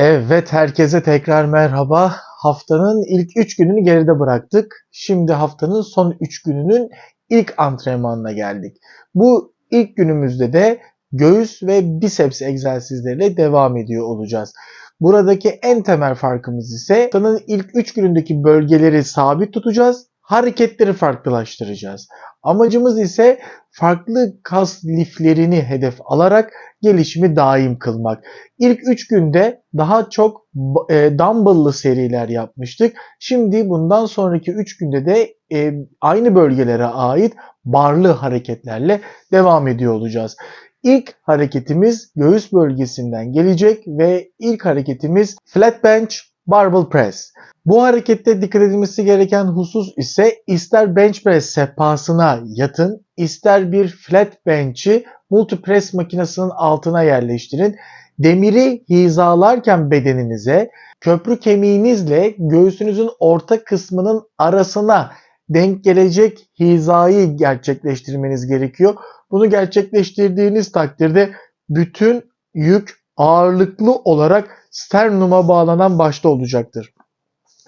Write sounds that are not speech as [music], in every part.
Evet, herkese tekrar merhaba. Haftanın ilk 3 gününü geride bıraktık. Şimdi haftanın son 3 gününün ilk antrenmanına geldik. Bu ilk günümüzde de göğüs ve biceps egzersizleriyle devam ediyor olacağız. Buradaki en temel farkımız ise haftanın ilk 3 günündeki bölgeleri sabit tutacağız. Hareketleri farklılaştıracağız. Amacımız ise farklı kas liflerini hedef alarak gelişimi daim kılmak. İlk 3 günde daha çok e, dumbbell'lı seriler yapmıştık. Şimdi bundan sonraki 3 günde de e, aynı bölgelere ait barlı hareketlerle devam ediyor olacağız. İlk hareketimiz göğüs bölgesinden gelecek ve ilk hareketimiz flat bench barbell press. Bu harekette dikkat edilmesi gereken husus ise ister bench press sehpasına yatın, ister bir flat bench'i multi press makinesinin altına yerleştirin. Demiri hizalarken bedeninize köprü kemiğinizle göğsünüzün orta kısmının arasına denk gelecek hizayı gerçekleştirmeniz gerekiyor. Bunu gerçekleştirdiğiniz takdirde bütün yük ağırlıklı olarak sternuma bağlanan başta olacaktır.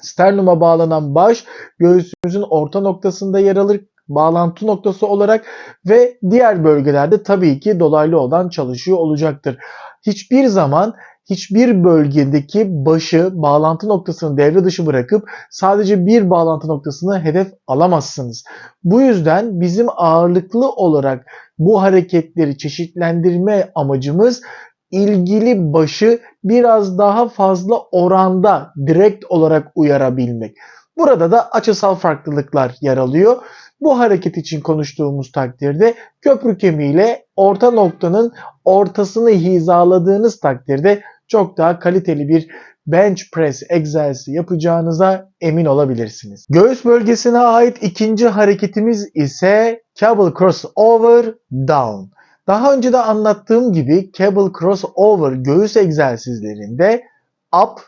Sternuma bağlanan baş göğsümüzün orta noktasında yer alır bağlantı noktası olarak ve diğer bölgelerde tabii ki dolaylı olan çalışıyor olacaktır. Hiçbir zaman hiçbir bölgedeki başı bağlantı noktasını devre dışı bırakıp sadece bir bağlantı noktasını hedef alamazsınız. Bu yüzden bizim ağırlıklı olarak bu hareketleri çeşitlendirme amacımız ilgili başı biraz daha fazla oranda direkt olarak uyarabilmek. Burada da açısal farklılıklar yer alıyor. Bu hareket için konuştuğumuz takdirde köprü kemiğiyle orta noktanın ortasını hizaladığınız takdirde çok daha kaliteli bir bench press egzersizi yapacağınıza emin olabilirsiniz. Göğüs bölgesine ait ikinci hareketimiz ise cable crossover down. Daha önce de anlattığım gibi cable crossover göğüs egzersizlerinde up,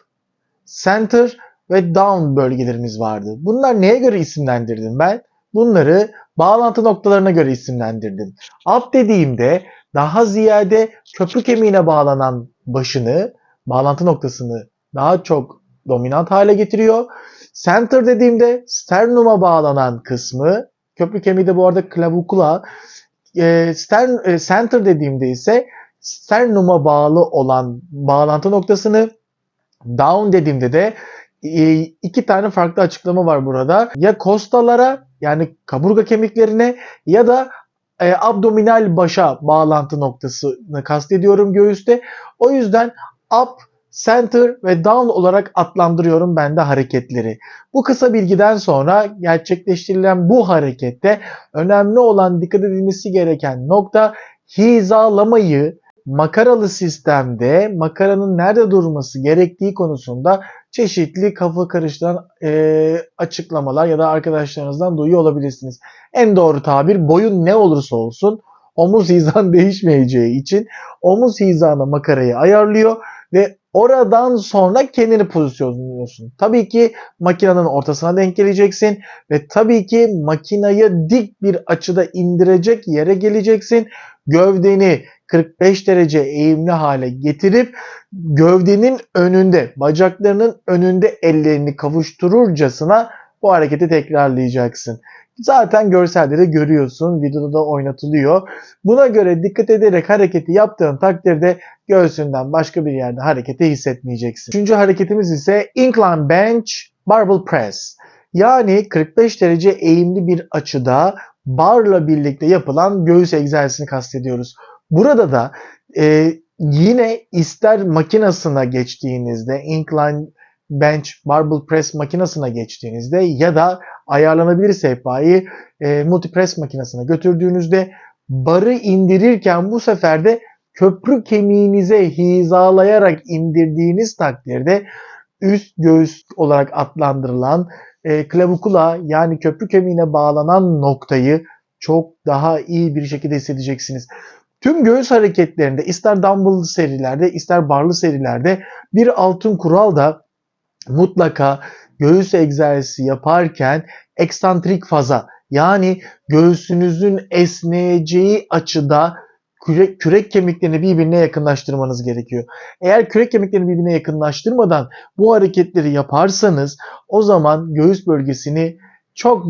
center ve down bölgelerimiz vardı. Bunlar neye göre isimlendirdim ben? Bunları bağlantı noktalarına göre isimlendirdim. Up dediğimde daha ziyade köprü kemiğine bağlanan başını, bağlantı noktasını daha çok dominant hale getiriyor. Center dediğimde sternuma bağlanan kısmı, köprü kemiği de bu arada clavicula, e, stern, e, center dediğimde ise sternuma bağlı olan bağlantı noktasını, down dediğimde de e, iki tane farklı açıklama var burada. Ya kostalara yani kaburga kemiklerine ya da e, abdominal başa bağlantı noktasını kastediyorum göğüste. O yüzden up, center ve down olarak adlandırıyorum ben de hareketleri. Bu kısa bilgiden sonra gerçekleştirilen bu harekette önemli olan dikkat edilmesi gereken nokta hizalamayı makaralı sistemde makaranın nerede durması gerektiği konusunda çeşitli kafa karıştıran e, açıklamalar ya da arkadaşlarınızdan duyuyor olabilirsiniz. En doğru tabir boyun ne olursa olsun omuz hizan [laughs] değişmeyeceği için omuz hizana makarayı ayarlıyor ve oradan sonra kendini pozisyonluyorsun. Tabii ki makinenin ortasına denk geleceksin ve tabii ki makinayı dik bir açıda indirecek yere geleceksin. Gövdeni 45 derece eğimli hale getirip gövdenin önünde, bacaklarının önünde ellerini kavuştururcasına bu hareketi tekrarlayacaksın. Zaten görselde de görüyorsun, videoda da oynatılıyor. Buna göre dikkat ederek hareketi yaptığın takdirde göğsünden başka bir yerde hareketi hissetmeyeceksin. Üçüncü hareketimiz ise incline bench barbell press. Yani 45 derece eğimli bir açıda barla birlikte yapılan göğüs egzersizini kastediyoruz. Burada da e, yine ister makinasına geçtiğinizde incline bench barbell press makinasına geçtiğinizde ya da ayarlanabilir sehpayı e, multipress makinesine götürdüğünüzde barı indirirken bu sefer de köprü kemiğinize hizalayarak indirdiğiniz takdirde üst göğüs olarak adlandırılan e, klavikula yani köprü kemiğine bağlanan noktayı çok daha iyi bir şekilde hissedeceksiniz. Tüm göğüs hareketlerinde ister dumbbell serilerde ister barlı serilerde bir altın kural da mutlaka göğüs egzersizi yaparken eksantrik faza yani göğsünüzün esneyeceği açıda kürek, kürek kemiklerini birbirine yakınlaştırmanız gerekiyor. Eğer kürek kemiklerini birbirine yakınlaştırmadan bu hareketleri yaparsanız o zaman göğüs bölgesini çok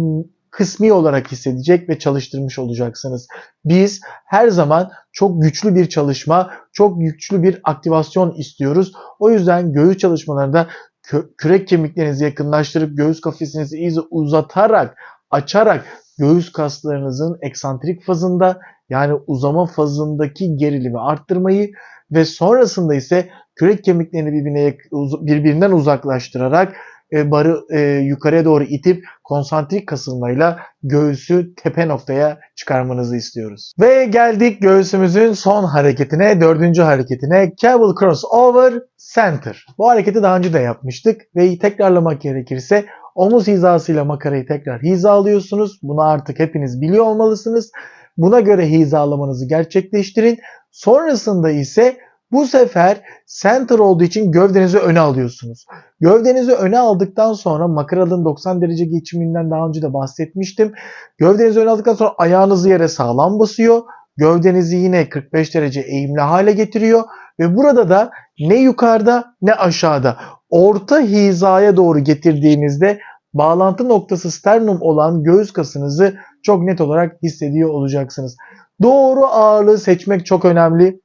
kısmi olarak hissedecek ve çalıştırmış olacaksınız. Biz her zaman çok güçlü bir çalışma, çok güçlü bir aktivasyon istiyoruz. O yüzden göğüs çalışmalarında kö- kürek kemiklerinizi yakınlaştırıp göğüs kafesinizi iyice uzatarak, açarak göğüs kaslarınızın eksantrik fazında yani uzama fazındaki gerilimi arttırmayı ve sonrasında ise kürek kemiklerini birbirine birbirinden uzaklaştırarak barı e, yukarıya doğru itip konsantrik kasılmayla göğüsü tepe noktaya çıkarmanızı istiyoruz. Ve geldik göğsümüzün son hareketine, dördüncü hareketine Cable Crossover Center. Bu hareketi daha önce de yapmıştık ve tekrarlamak gerekirse omuz hizasıyla makarayı tekrar hizalıyorsunuz. Bunu artık hepiniz biliyor olmalısınız. Buna göre hizalamanızı gerçekleştirin. Sonrasında ise bu sefer center olduğu için gövdenizi öne alıyorsunuz. Gövdenizi öne aldıktan sonra makaralın 90 derece geçiminden daha önce de bahsetmiştim. Gövdenizi öne aldıktan sonra ayağınızı yere sağlam basıyor. Gövdenizi yine 45 derece eğimli hale getiriyor ve burada da ne yukarıda ne aşağıda orta hizaya doğru getirdiğinizde bağlantı noktası sternum olan göğüs kasınızı çok net olarak hissediyor olacaksınız. Doğru ağırlığı seçmek çok önemli.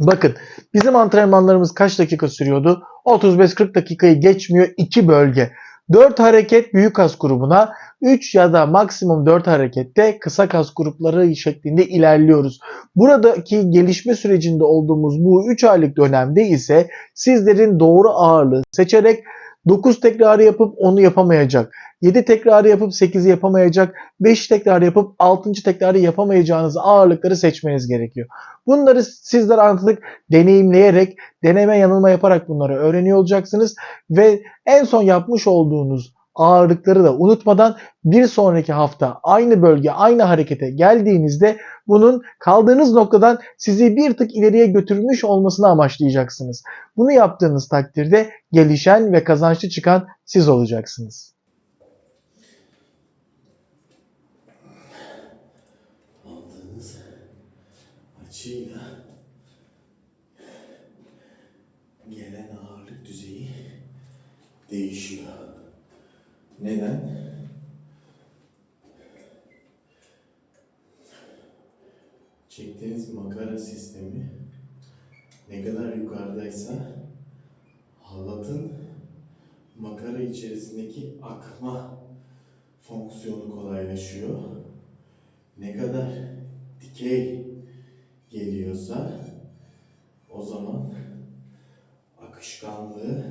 Bakın bizim antrenmanlarımız kaç dakika sürüyordu? 35-40 dakikayı geçmiyor 2 bölge. 4 hareket büyük kas grubuna, 3 ya da maksimum 4 harekette kısa kas grupları şeklinde ilerliyoruz. Buradaki gelişme sürecinde olduğumuz bu 3 aylık dönemde ise sizlerin doğru ağırlığı seçerek 9 tekrarı yapıp onu yapamayacak. 7 tekrarı yapıp 8'i yapamayacak. 5 tekrar yapıp 6. tekrarı yapamayacağınız ağırlıkları seçmeniz gerekiyor. Bunları sizler artık deneyimleyerek, deneme yanılma yaparak bunları öğreniyor olacaksınız. Ve en son yapmış olduğunuz ağırlıkları da unutmadan bir sonraki hafta aynı bölge, aynı harekete geldiğinizde bunun kaldığınız noktadan sizi bir tık ileriye götürmüş olmasını amaçlayacaksınız. Bunu yaptığınız takdirde gelişen ve kazançlı çıkan siz olacaksınız. Açıyla gelen ağırlık düzeyi değişiyor. Neden? Çektiğiniz makara sistemi ne kadar yukarıdaysa halatın makara içerisindeki akma fonksiyonu kolaylaşıyor ne kadar dikey geliyorsa o zaman akışkanlığı,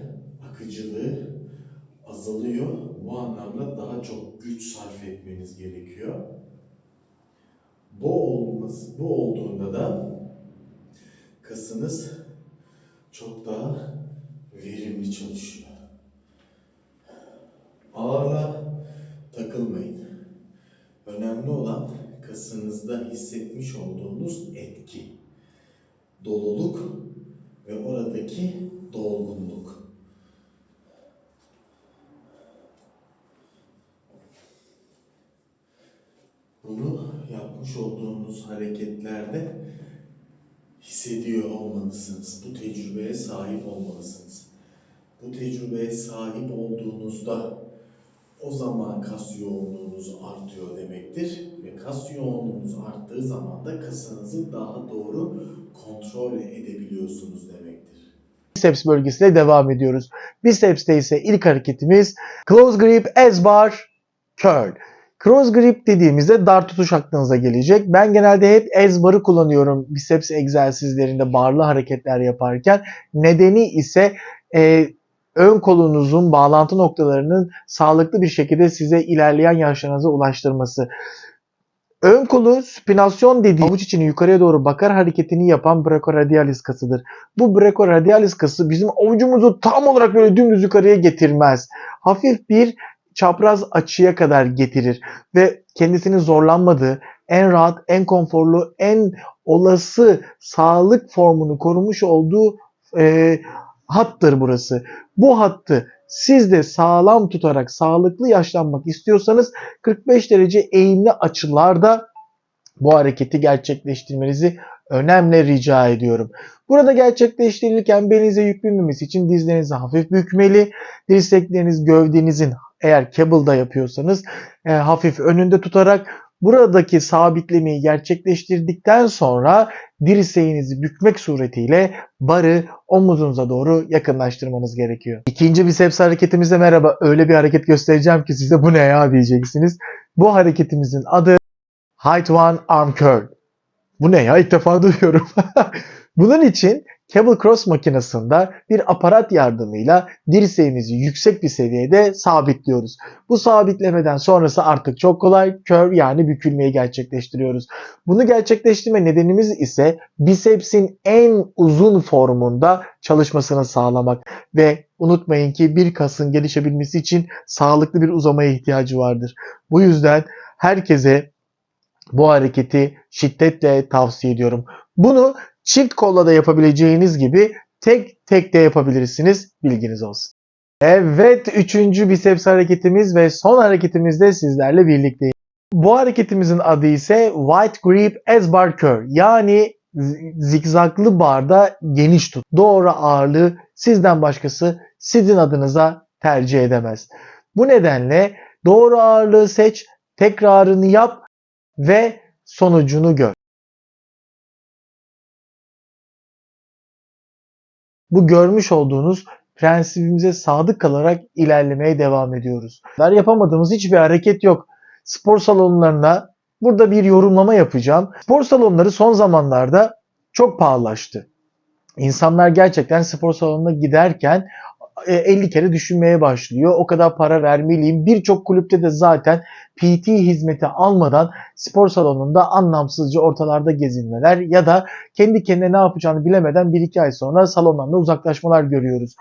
akıcılığı azalıyor. Bu anlamda daha çok güç sarf etmeniz gerekiyor. Bu olması, bu olduğunda da kasınız çok daha verimli çalışıyor. Ağırlığa takılmayın. Önemli olan kasınızda hissetmiş olduğunuz etki, doluluk ve oradaki dolgunluk. Bunu yapmış olduğunuz hareketlerde hissediyor olmalısınız. Bu tecrübeye sahip olmalısınız. Bu tecrübeye sahip olduğunuzda o zaman kas yoğunluğunuz artıyor demektir. Ve kas yoğunluğunuz arttığı zaman da kasınızı daha doğru kontrol edebiliyorsunuz demektir. Biceps bölgesiyle devam ediyoruz. Biceps'te ise ilk hareketimiz close grip as bar curl. Cross grip dediğimizde dar tutuş aklınıza gelecek. Ben genelde hep ez barı kullanıyorum biceps egzersizlerinde barlı hareketler yaparken. Nedeni ise e, ön kolunuzun bağlantı noktalarının sağlıklı bir şekilde size ilerleyen yaşlarınıza ulaştırması. Ön kolu spinasyon dediği avuç içini yukarıya doğru bakar hareketini yapan brachioradialis kasıdır. Bu brachioradialis kası bizim avucumuzu tam olarak böyle dümdüz yukarıya getirmez. Hafif bir çapraz açıya kadar getirir ve kendisini zorlanmadığı, en rahat, en konforlu, en olası sağlık formunu korumuş olduğu e, hattır burası. Bu hattı siz de sağlam tutarak sağlıklı yaşlanmak istiyorsanız 45 derece eğimli açılarda bu hareketi gerçekleştirmenizi önemli rica ediyorum. Burada gerçekleştirirken belinize yük binmemesi için dizlerinizi hafif bükmeli. Dirsekleriniz gövdenizin eğer cable'da yapıyorsanız e, hafif önünde tutarak buradaki sabitlemeyi gerçekleştirdikten sonra dirseğinizi bükmek suretiyle barı omuzunuza doğru yakınlaştırmanız gerekiyor. İkinci biceps hareketimizde merhaba öyle bir hareket göstereceğim ki size bu ne ya diyeceksiniz. Bu hareketimizin adı Height One Arm Curl. Bu ne ya ilk defa duyuyorum. [laughs] Bunun için Cable Cross makinesinde bir aparat yardımıyla dirseğimizi yüksek bir seviyede sabitliyoruz. Bu sabitlemeden sonrası artık çok kolay curl yani bükülmeyi gerçekleştiriyoruz. Bunu gerçekleştirme nedenimiz ise bicepsin en uzun formunda çalışmasını sağlamak ve unutmayın ki bir kasın gelişebilmesi için sağlıklı bir uzamaya ihtiyacı vardır. Bu yüzden herkese bu hareketi şiddetle tavsiye ediyorum. Bunu çift kolla da yapabileceğiniz gibi tek tek de yapabilirsiniz. Bilginiz olsun. Evet, üçüncü biceps hareketimiz ve son hareketimizde sizlerle birlikteyim. Bu hareketimizin adı ise Wide Grip as Bar Curl. Yani zigzaglı barda geniş tut. Doğru ağırlığı sizden başkası sizin adınıza tercih edemez. Bu nedenle doğru ağırlığı seç, tekrarını yap ve sonucunu gör. Bu görmüş olduğunuz prensibimize sadık kalarak ilerlemeye devam ediyoruz. Yapamadığımız hiçbir hareket yok. Spor salonlarına burada bir yorumlama yapacağım. Spor salonları son zamanlarda çok pahalılaştı. İnsanlar gerçekten spor salonuna giderken 50 kere düşünmeye başlıyor. O kadar para vermeliyim. Birçok kulüpte de zaten PT hizmeti almadan spor salonunda anlamsızca ortalarda gezinmeler ya da kendi kendine ne yapacağını bilemeden 1-2 ay sonra salondan da uzaklaşmalar görüyoruz.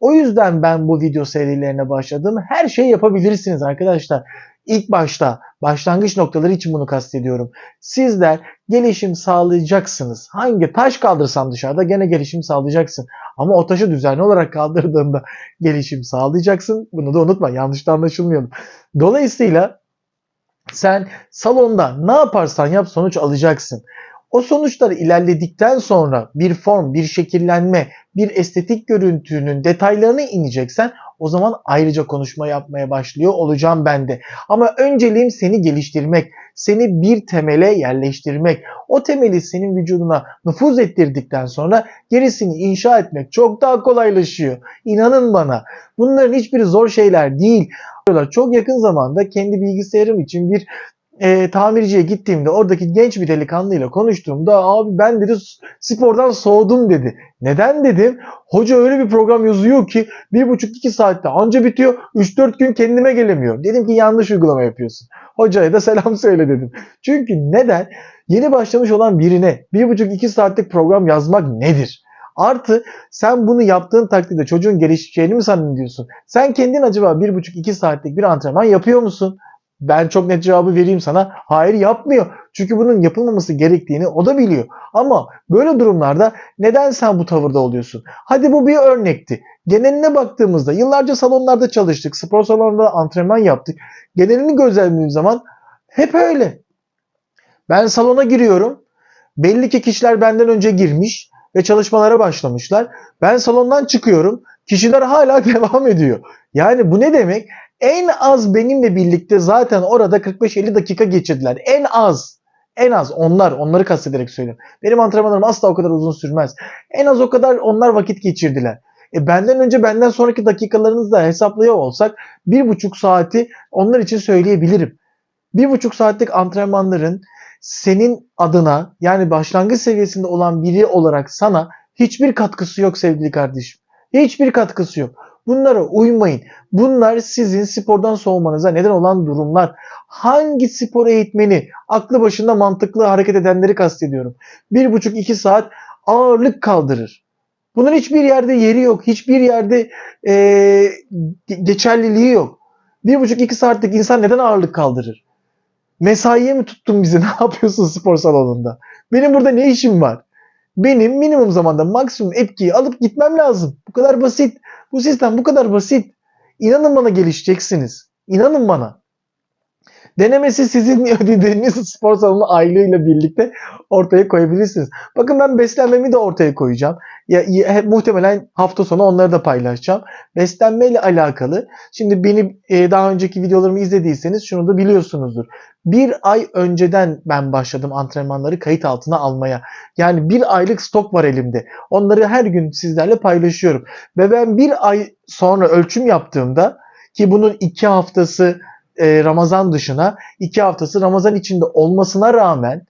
O yüzden ben bu video serilerine başladım. Her şey yapabilirsiniz arkadaşlar. İlk başta başlangıç noktaları için bunu kastediyorum. Sizler gelişim sağlayacaksınız. Hangi taş kaldırsan dışarıda gene gelişim sağlayacaksın. Ama o taşı düzenli olarak kaldırdığında gelişim sağlayacaksın. Bunu da unutma yanlış da anlaşılmayalım. Dolayısıyla sen salonda ne yaparsan yap sonuç alacaksın. O sonuçları ilerledikten sonra bir form, bir şekillenme, bir estetik görüntünün detaylarına ineceksen o zaman ayrıca konuşma yapmaya başlıyor olacağım ben de. Ama önceliğim seni geliştirmek, seni bir temele yerleştirmek. O temeli senin vücuduna nüfuz ettirdikten sonra gerisini inşa etmek çok daha kolaylaşıyor. İnanın bana. Bunların hiçbiri zor şeyler değil. Çok yakın zamanda kendi bilgisayarım için bir e, tamirciye gittiğimde oradaki genç bir delikanlıyla konuştuğumda abi ben dedi spordan soğudum dedi. Neden dedim? Hoca öyle bir program yazıyor ki 1,5-2 saatte anca bitiyor 3-4 gün kendime gelemiyor. Dedim ki yanlış uygulama yapıyorsun. Hocaya da selam [laughs] söyle dedim. Çünkü neden? Yeni başlamış olan birine 1,5-2 saatlik program yazmak nedir? Artı sen bunu yaptığın takdirde çocuğun gelişeceğini mi zannediyorsun? Sen kendin acaba 1,5-2 saatlik bir antrenman yapıyor musun? Ben çok net cevabı vereyim sana. Hayır yapmıyor. Çünkü bunun yapılmaması gerektiğini o da biliyor. Ama böyle durumlarda neden sen bu tavırda oluyorsun? Hadi bu bir örnekti. Geneline baktığımızda yıllarca salonlarda çalıştık. Spor salonunda antrenman yaptık. Genelini gözlemlediğim zaman hep öyle. Ben salona giriyorum. Belli ki kişiler benden önce girmiş ve çalışmalara başlamışlar. Ben salondan çıkıyorum. Kişiler hala [laughs] devam ediyor. Yani bu ne demek? En az benimle birlikte zaten orada 45-50 dakika geçirdiler. En az. En az onlar. Onları kastederek söylüyorum. Benim antrenmanlarım asla o kadar uzun sürmez. En az o kadar onlar vakit geçirdiler. E benden önce benden sonraki dakikalarınızı da hesaplıyor olsak bir buçuk saati onlar için söyleyebilirim. Bir buçuk saatlik antrenmanların senin adına yani başlangıç seviyesinde olan biri olarak sana hiçbir katkısı yok sevgili kardeşim. Hiçbir katkısı yok. Bunlara uymayın. Bunlar sizin spordan soğumanıza neden olan durumlar. Hangi spor eğitmeni aklı başında mantıklı hareket edenleri kastediyorum. 1,5-2 saat ağırlık kaldırır. Bunun hiçbir yerde yeri yok. Hiçbir yerde e, geçerliliği yok. 1,5-2 saatlik insan neden ağırlık kaldırır? Mesaiye mi tuttun bizi? [laughs] Ne yapıyorsun spor salonunda? Benim burada ne işim var? Benim minimum zamanda maksimum etkiyi alıp gitmem lazım. Bu kadar basit. Bu sistem bu kadar basit. İnanın bana gelişeceksiniz. İnanın bana. Denemesi sizin [laughs] ödediğiniz spor salonu aylığıyla birlikte ortaya koyabilirsiniz. Bakın ben beslenmemi de ortaya koyacağım. Ya, ya- muhtemelen hafta sonu onları da paylaşacağım. Beslenmeyle alakalı. Şimdi benim e, daha önceki videolarımı izlediyseniz şunu da biliyorsunuzdur. Bir ay önceden ben başladım antrenmanları kayıt altına almaya. Yani bir aylık stok var elimde. Onları her gün sizlerle paylaşıyorum. Ve ben bir ay sonra ölçüm yaptığımda ki bunun iki haftası e, Ramazan dışına, iki haftası Ramazan içinde olmasına rağmen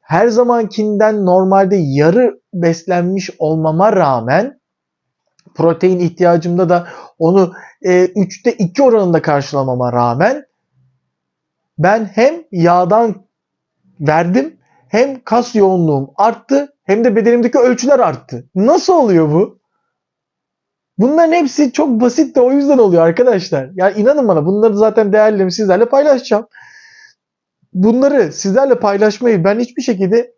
her zamankinden normalde yarı beslenmiş olmama rağmen protein ihtiyacımda da onu e, 3'te 2 oranında karşılamama rağmen ben hem yağdan verdim hem kas yoğunluğum arttı hem de bedenimdeki ölçüler arttı. Nasıl oluyor bu? Bunların hepsi çok basit de o yüzden oluyor arkadaşlar. Ya inanın bana bunları zaten değerlerimi sizlerle paylaşacağım. Bunları sizlerle paylaşmayı ben hiçbir şekilde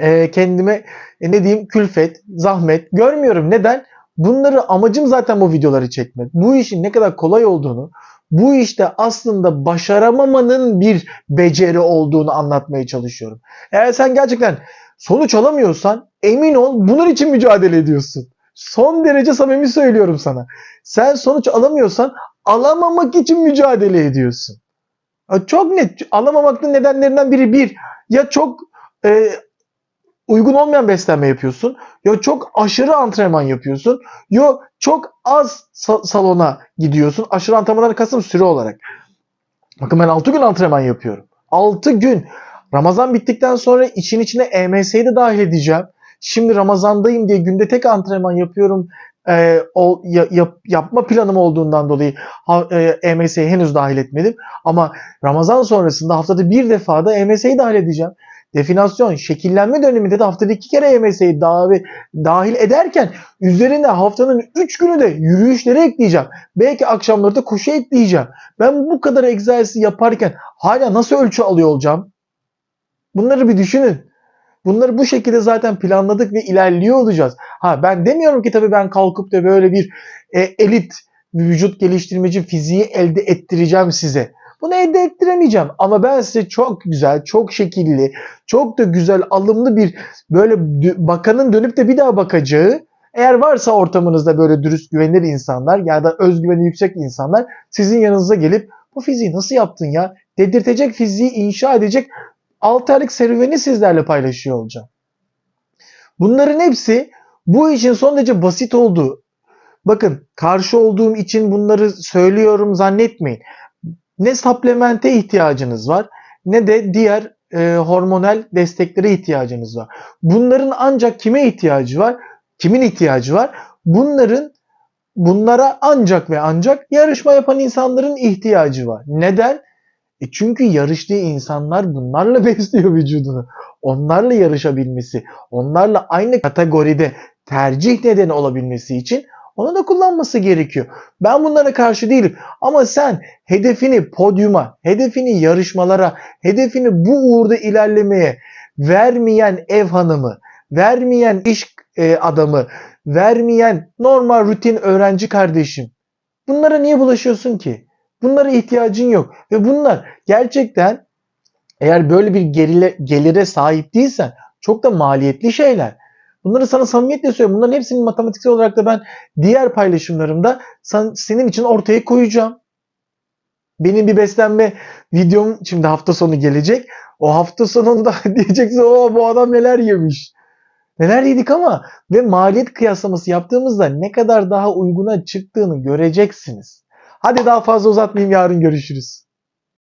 e, kendime e, ne diyeyim külfet, zahmet görmüyorum. Neden? Bunları amacım zaten bu videoları çekmek. Bu işin ne kadar kolay olduğunu, bu işte aslında başaramamanın bir beceri olduğunu anlatmaya çalışıyorum. Eğer sen gerçekten sonuç alamıyorsan emin ol bunun için mücadele ediyorsun. Son derece samimi söylüyorum sana. Sen sonuç alamıyorsan alamamak için mücadele ediyorsun. Çok net. Alamamakın nedenlerinden biri bir. Ya çok e, uygun olmayan beslenme yapıyorsun. Ya çok aşırı antrenman yapıyorsun. Ya çok az sa- salona gidiyorsun. Aşırı antrenmandan kasım süre olarak. Bakın ben 6 gün antrenman yapıyorum. 6 gün. Ramazan bittikten sonra için içine EMS'yi de dahil edeceğim. Şimdi Ramazandayım diye günde tek antrenman yapıyorum. Ee, o ya- yap- yapma planım olduğundan dolayı ha- e, EMS'yi henüz dahil etmedim. Ama Ramazan sonrasında haftada bir defa da EMS'yi dahil edeceğim. Definasyon, şekillenme döneminde de haftada iki kere EMS'yi dahil, dahil ederken üzerine haftanın 3 günü de yürüyüşleri ekleyeceğim. Belki akşamları da koşu ekleyeceğim. Ben bu kadar egzersiz yaparken hala nasıl ölçü alıyor olacağım? Bunları bir düşünün. Bunları bu şekilde zaten planladık ve ilerliyor olacağız. Ha ben demiyorum ki tabii ben kalkıp da böyle bir e, elit vücut geliştirmeci fiziği elde ettireceğim size. Bunu elde ettiremeyeceğim ama ben size çok güzel, çok şekilli, çok da güzel, alımlı bir böyle bakanın dönüp de bir daha bakacağı eğer varsa ortamınızda böyle dürüst güvenilir insanlar ya da özgüveni yüksek insanlar sizin yanınıza gelip bu fiziği nasıl yaptın ya? Dedirtecek fiziği inşa edecek 6 aylık serüveni sizlerle paylaşıyor olacağım. Bunların hepsi bu işin son derece basit olduğu. Bakın karşı olduğum için bunları söylüyorum zannetmeyin. Ne supplemente ihtiyacınız var ne de diğer e, hormonal desteklere ihtiyacınız var. Bunların ancak kime ihtiyacı var? Kimin ihtiyacı var? Bunların bunlara ancak ve ancak yarışma yapan insanların ihtiyacı var. Neden? E çünkü yarıştığı insanlar bunlarla [laughs] besliyor vücudunu. Onlarla yarışabilmesi, onlarla aynı kategoride tercih nedeni olabilmesi için onu da kullanması gerekiyor. Ben bunlara karşı değilim. Ama sen hedefini podyuma, hedefini yarışmalara, hedefini bu uğurda ilerlemeye vermeyen ev hanımı, vermeyen iş e, adamı, vermeyen normal rutin öğrenci kardeşim. Bunlara niye bulaşıyorsun ki? Bunlara ihtiyacın yok. Ve bunlar gerçekten eğer böyle bir gerile, gelire sahip değilsen çok da maliyetli şeyler. Bunları sana samimiyetle söylüyorum. Bunların hepsini matematiksel olarak da ben diğer paylaşımlarımda sen, senin için ortaya koyacağım. Benim bir beslenme videom şimdi hafta sonu gelecek. O hafta sonunda [laughs] diyeceksin o bu adam neler yemiş. Neler yedik ama ve maliyet kıyaslaması yaptığımızda ne kadar daha uyguna çıktığını göreceksiniz. Hadi daha fazla uzatmayayım yarın görüşürüz.